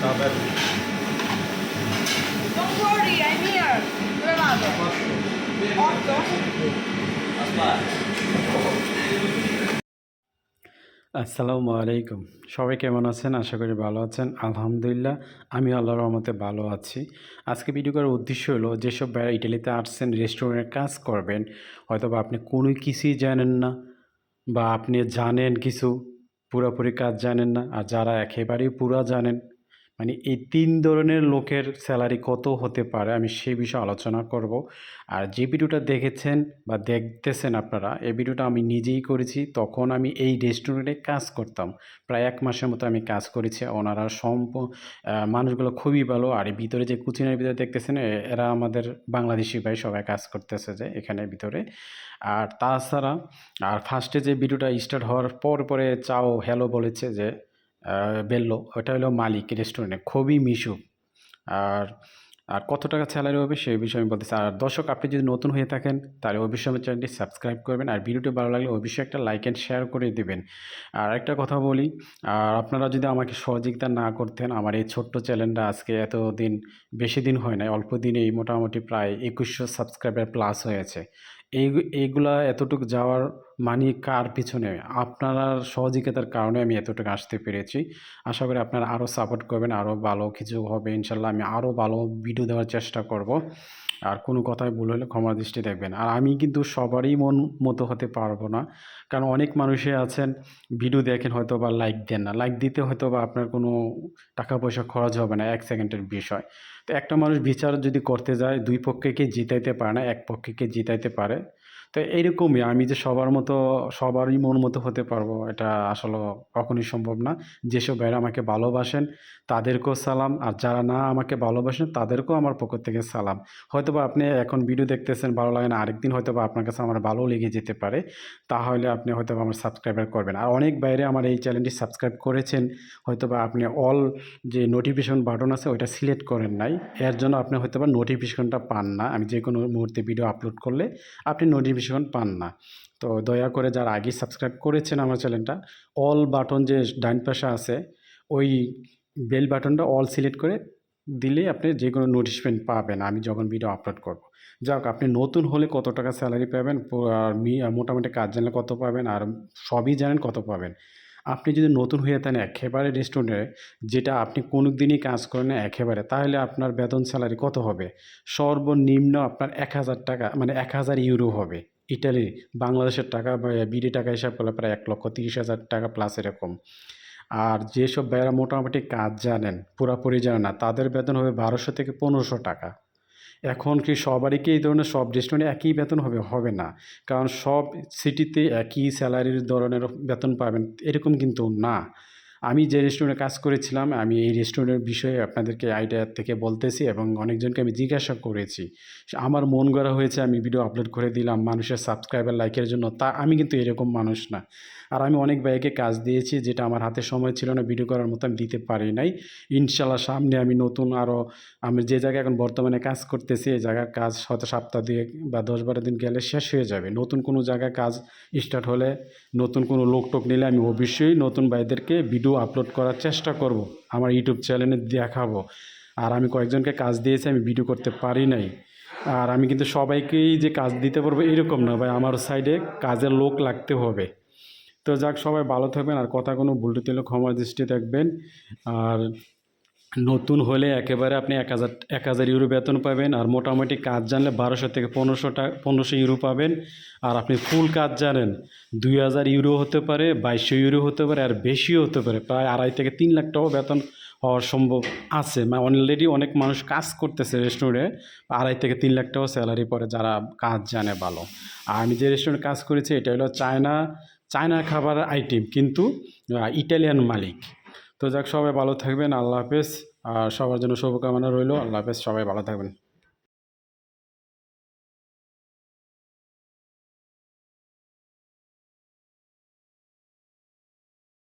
তাড়াতাড়ি Don't worry, I'm here. Dove? Otto? আসসালামু আলাইকুম সবাই কেমন আছেন আশা করি ভালো আছেন আলহামদুলিল্লাহ আমি আল্লাহর রহমতে ভালো আছি আজকে ভিডিও করার উদ্দেশ্য হলো যেসব ভাইরা ইটালিতে আসছেন রেস্টুরেন্টে কাজ করবেন হয়তো বা আপনি কোনো কিছুই জানেন না বা আপনি জানেন কিছু পুরোপুরি কাজ জানেন না। আর যারা একেবারেই পুরা জানেন মানে এই তিন ধরনের লোকের স্যালারি কত হতে পারে আমি সেই বিষয়ে আলোচনা করব। আর যে ভিডিওটা দেখেছেন বা দেখতেছেন আপনারা, এই ভিডিওটা আমি নিজেই করেছি, তখন আমি এই রেস্টুরেন্টে কাজ করতাম। প্রায় এক মাসের মতো আমি কাজ করেছি, ওনারা সম্প মানুষগুলো খুবই ভালো। আর এই ভিতরে যে কুচিনের ভিতরে দেখতেছেন এরা আমাদের বাংলাদেশি ভাই, সবাই কাজ করতেছে যে এখানে ভিতরে। আর তাছাড়া, আর ফার্স্টে যে ভিডিওটা স্টার্ট হওয়ার পর পরে চাও হ্যালো বলেছে যে বেল্লো ওটা হলো মালিক রেস্টুরেন্টে খুবই মিশুক। আর আর কত টাকা স্যালারি হবে সেই বিষয়ে আমি বলতেছি। আর দর্শক, আপনি যদি নতুন হয়ে থাকেন, তাহলে অবশ্যই আমার চ্যানেলটি সাবস্ক্রাইব করবেন। আর ভিডিওটি ভালো লাগলে অবশ্যই একটা লাইক অ্যান্ড শেয়ার করে দেবেন। আর একটা কথা বলি, আর আপনারা যদি আমাকে সহযোগিতা না করতেন, আমার এই ছোট্ট চ্যানেলটা আজকে এত দিন বেশি দিন হয় নাই, অল্প দিনেই মোটামুটি প্রায় একুশশো সাবস্ক্রাইবার প্লাস হয়েছে। এই, এইগুলা এতটুকু যাওয়ার মানি কার পিছনে? আপনার সহযোগিতার কারণে আমি এতটুকু আসতে পেরেছি। আশা করি আপনারা আরও সাপোর্ট করবেন আরও ভালো কিছু হবে। ইনশাল্লাহ আমি আরও ভালো ভিডিও দেওয়ার চেষ্টা করব। আর কোনো কথায় ভুল হলে ক্ষমা দৃষ্টি দেখবেন। আর আমি কিন্তু সবারই মন মতো হতে পারব না। কারণ অনেক মানুষই আছেন ভিডিও দেখেন হয়তো বা লাইক দেন না। লাইক দিতে হয়তো বা আপনার কোনো টাকা পয়সা খরচ হবে না এক সেকেন্ডের বিষয়। তো একটা মানুষ বিচার যদি করতে যায়, দুই পক্ষকে জিতাইতে পারে না, এক পক্ষকে জিতাইতে পারে। তো এইরকমই আমি যে সবার মতো, সবারই মন মতো হতে পারব, এটা আসলে কখনোই সম্ভব না। যেসব ভাইরা আমাকে ভালোবাসেন, তাদেরকেও সালাম, আর যারা না আমাকে ভালোবাসেন, তাদেরকেও আমার পক্ষ থেকে সালাম। হয়তো বা আপনি এখন ভিডিও দেখতেছেন, ভালো লাগে না, আরেকদিন হয়তো বা আপনার কাছে আমার ভালো লেগে যেতে পারে, তাহলে আপনি হয়তো আমার সাবস্ক্রাইবার করবেন। আর অনেক বাইরে আমার এই চ্যানেলটি সাবস্ক্রাইব করেছেন হয়তো বা আপনি অল যে নোটিফিকেশন বাটন আছে, ওইটা সিলেক্ট করেন নাই, এর জন্য আপনি হয়তো বা নোটিফিকেশনটা পান না। আমি যে কোনো মুহূর্তে ভিডিও আপলোড করলে, আপনি নোটিফিকেশন পান না। তো দয়া করে যারা আগে সাবস্ক্রাইব করেছেন আমার চ্যানেলটা অল বাটন যে ডাইন পাশে আছে, ওই বেল বাটনটা অল সিলেক্ট করে দিলেই আপনি যে কোনো নোটিফিকেশন পাবেন, আমি যখন ভিডিও আপলোড করব। যাক, আপনি নতুন হলে কত টাকা স্যালারি পাবেন আর মোটামুটি কাজ জানলে কত পাবেন, আর সবই জানেন কত পাবেন। আপনি যদি নতুন হয়ে থাকেন একেবারে রেস্টুরেন্টে যেটা আপনি কোনো দিনই কাজ করেন না একেবারে, তাহলে আপনার বেতন স্যালারি কত হবে? সর্বনিম্ন আপনার এক হাজার টাকা মানে এক হাজার ইউরো হবে। ইটালি, বাংলাদেশের টাকা, বা বিডি টাকা হিসাব করলে প্রায় এক লক্ষ তিরিশ হাজার টাকা প্লাস এরকম। আর যেসব ভাইয়েরা মোটামুটি কাজ জানেন, পুরাপুরি জানেন না, তাদের বেতন হবে বারোশো থেকে পনেরোশো টাকা। এখন কি সবারই কি এই ধরনের সব রেস্টুরেন্টে একই বেতন হবে? হবে না। কারণ সব সিটিতে একই স্যালারির ধরনের বেতন পাবেন, এরকম কিন্তু না। আমি যে রেস্টুরেন্টে কাজ করেছিলাম, আমি এই রেস্টুরেন্টের বিষয়ে আপনাদেরকে আইডিয়া থেকে বলতেছি এবং অনেকজনকে আমি জিজ্ঞাসা করেছি। আমার মন গড়া হয়েছে, আমি ভিডিও আপলোড করে দিলাম, মানুষের সাবস্ক্রাইবার লাইকের জন্য। তা আমি কিন্তু এরকম মানুষ না। আর আমি অনেক ভাইকে কাজ দিয়েছি, যেটা আমার হাতে সময় ছিল না ভিডিও করার মতো আমি দিতে পারি নাই। ইনশাল্লাহ সামনে আমি নতুন আরও আমি যে জায়গায় এখন বর্তমানে কাজ করতেছি, এই জায়গার কাজ হয়তো সপ্তাহ দুয়েক বা দশ বারো দিন গেলে শেষ হয়ে যাবে। নতুন কোনো জায়গায় কাজ স্টার্ট হলে, নতুন কোনো লোক টোক নিলে আমি অবশ্যই নতুন ভাইদেরকে ভিডিও আপলোড করার চেষ্টা করব, আমার ইউটিউব চ্যানেলে দেখাবো। আর আমি কয়েকজনকে কাজ দিয়েছি, আমি ভিডিও করতে পারি নাই। আর আমি কিন্তু সবাইকেই যে কাজ দিতে পারব এরকম না, ভাই, আমার সাইডে কাজের লোক লাগতে হবে। তো যাক, সবাই ভালো থাকবেন, আর কথা কোনো ভুল ক্ষমা দৃষ্টি থাকবেন আর নতুন হলে একেবারে আপনি এক হাজার এক হাজার ইউরো বেতন পাবেন আর মোটামুটি কাজ জানলে বারোশো থেকে পনেরোশো টাকা পনেরোশো ইউরো পাবেন। আর আপনি ফুল কাজ জানেন, দুই হাজার ইউরো হতে পারে, বাইশশো ইউরো হতে পারে আর বেশিও হতে পারে। প্রায় আড়াই থেকে তিন লাখ টাকাও বেতন হওয়ার সম্ভব আছে। মানে অলরেডি অনেক মানুষ কাজ করতেছে রেস্টুরেন্টে আড়াই থেকে তিন লাখ টাকাও স্যালারি পড়ে যারা কাজ জানে ভালো। আর আমি যে রেস্টুরেন্টে কাজ করেছি, এটা হলো চায়না চায়না খাবার আইটেম কিন্তু ইটালিয়ান মালিক। তো যাক, সবাই ভালো থাকবেন, আল্লাহ হাফেজ। আর সবার জন্য শুভকামনা রইল। আল্লাহ হাফেজ সবাই ভালো থাকবেন।